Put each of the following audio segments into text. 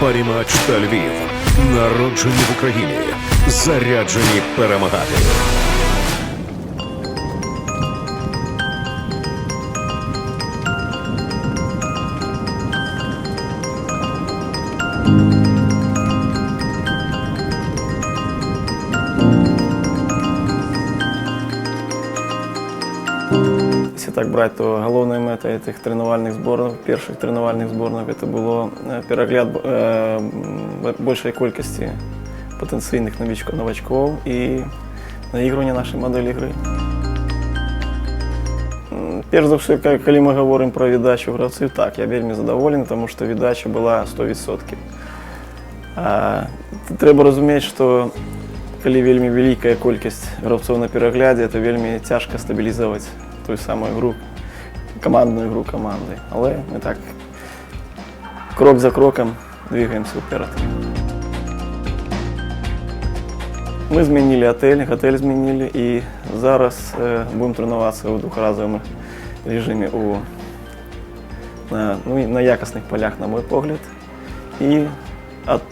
Парімач та Львів. Народжені в Україні. Заряджені перемагати. так брать, то головной метой этих тренувальных сборов, первых тренувальных сборных, это было э, перегляд э, м, большей кількості потенційних новичков, новачков і наігрування нашої моделі гри. М, Перш за все, ка- коли ми говоримо про віддачу гравців, так, я вельми задоволений, тому що віддача була 100%. А, треба розуміти, що коли вельми велика кількість гравців на перегляді, це вельми тяжко стабілізувати ту саму гру, командну гру команди. Але ми так крок за кроком двигаємося вперед. Ми змінили готель, готель змінили і зараз е, будемо тренуватися у двохразовому режимі у, на, ну, на якісних полях, на мой погляд. І от,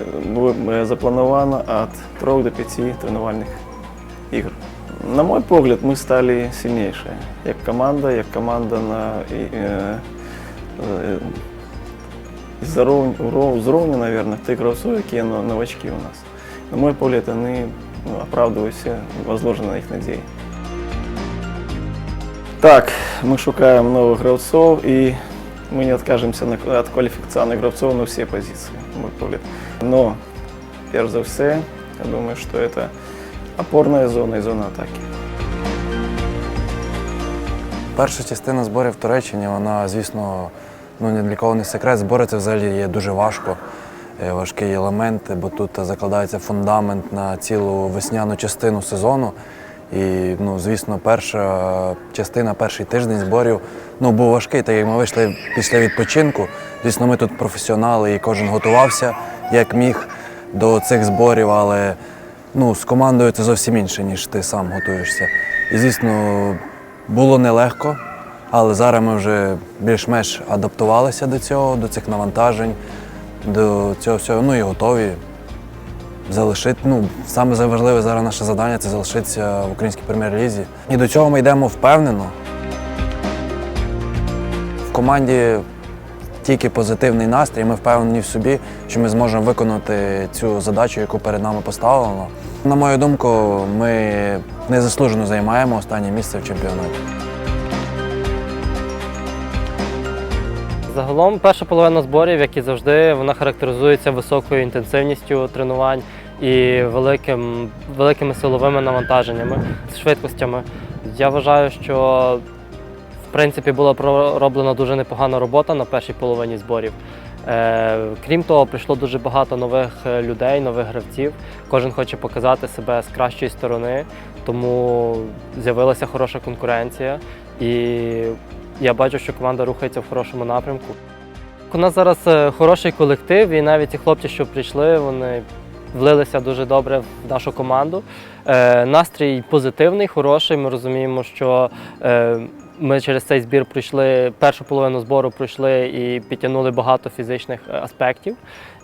е, е, заплановано від 3 до 5 тренувальних ігор. На мой погляд, ми стали сильніші як команда, як команда на і, е, е, із-за ров- ров- з рівня, мабуть, тих гравців, які но- новачки у нас. На мой погляд, вони ну, оправдують всі возложені на їх надії. Так, ми шукаємо нових гравців і ми не відкажемося на- від кваліфікаційних гравців на всі позиції, на мой погляд. Но, перш за все, я думаю, що це опорна зона і зона атаки. Перша частина зборів Туреччині, вона, звісно, ну ні для кого не секрет. Збори це взагалі є дуже важко, е, важкий елемент, бо тут закладається фундамент на цілу весняну частину сезону. І, ну, звісно, перша частина, перший тиждень зборів ну, був важкий, так як ми вийшли після відпочинку. Звісно, ми тут професіонали і кожен готувався як міг до цих зборів, але ну, з командою це зовсім інше, ніж ти сам готуєшся. І, звісно, було нелегко, але зараз ми вже більш-менш адаптувалися до цього, до цих навантажень, до цього всього, ну і готові залишити. Ну, саме важливе зараз наше завдання це залишитися в українській прем'єр-лізі. І до цього ми йдемо впевнено. В команді тільки позитивний настрій. Ми впевнені в собі, що ми зможемо виконати цю задачу, яку перед нами поставлено. На мою думку, ми незаслужено займаємо останнє місце в чемпіонаті. Загалом перша половина зборів, як і завжди, вона характеризується високою інтенсивністю тренувань і великим, великими силовими навантаженнями, швидкостями. Я вважаю, що принципі була пророблена дуже непогана робота на першій половині зборів. Е, крім того, прийшло дуже багато нових е, людей, нових гравців. Кожен хоче показати себе з кращої сторони, тому з'явилася хороша конкуренція. І я бачу, що команда рухається в хорошому напрямку. У нас зараз е, хороший колектив, і навіть ті хлопці, що прийшли, вони влилися дуже добре в нашу команду. Настрій позитивний, хороший. Ми розуміємо, що ми через цей збір пройшли першу половину збору пройшли і підтягнули багато фізичних е, аспектів.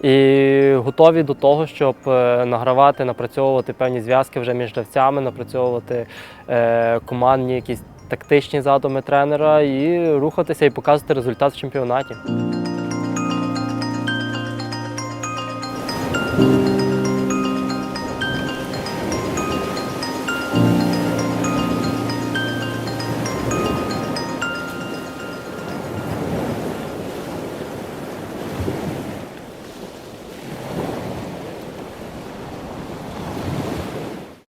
І готові до того, щоб е, награвати, напрацьовувати певні зв'язки вже між гравцями, напрацьовувати е, командні якісь тактичні задуми тренера і рухатися і показувати результат в чемпіонаті.